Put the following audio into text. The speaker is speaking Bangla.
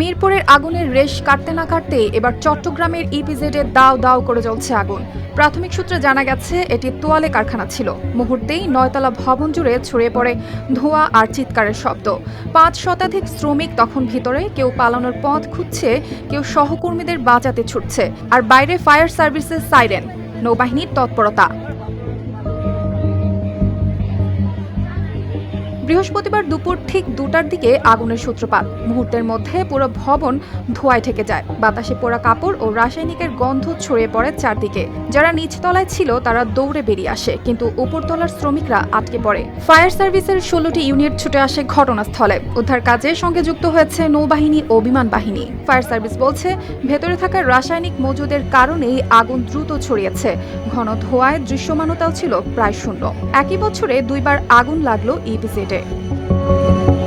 মিরপুরের আগুনের রেশ কাটতে না কাটতে এবার চট্টগ্রামের ইপিজেডে দাও দাও করে জ্বলছে আগুন। প্রাথমিক সূত্রে জানা গেছে, এটি তোয়ালে কারখানা ছিল। মুহূর্তেই নয়তলা ভবন জুড়ে ছড়িয়ে পড়ে ধোঁয়া আর চিৎকারের শব্দ। পাঁচ শতাধিক শ্রমিক তখন ভিতরে, কেউ পালানোর পথ খুঁজছে, কেউ সহকর্মীদের বাঁচাতে ছুটছে, আর বাইরে ফায়ার সার্ভিসের সাইরেন। নৌবাহিনীর তৎপরতা। বৃহস্পতিবার দুপুর ঠিক দুটার দিকে আগুনের সূত্রপাত। মুহূর্তের মধ্যে পুরো ভবন ধোঁয়ায় ঠেকে যায়। বাতাসে পোড়া কাপড় ও রাসায়নিকের গন্ধ ছড়িয়ে পড়ে চারদিকে। যারা নিচতলায় ছিল, তারা দৌড়ে বেরিয়ে আসে, কিন্তু উপরতলার শ্রমিকরা আটকে পড়ে। ফায়ার সার্ভিসের ষোলোটি ইউনিট ছুটে আসে ঘটনাস্থলে। উদ্ধার কাজের সঙ্গে যুক্ত হয়েছে নৌবাহিনী ও বিমান বাহিনী। ফায়ার সার্ভিস বলছে, ভেতরে থাকা রাসায়নিক মজুদের কারণেই আগুন দ্রুত ছড়িয়েছে। ঘন ধোঁয়ায় দৃশ্যমানতাও ছিল প্রায় শূন্য। একই বছরে দুইবার আগুন লাগল ইপিজেডে। day.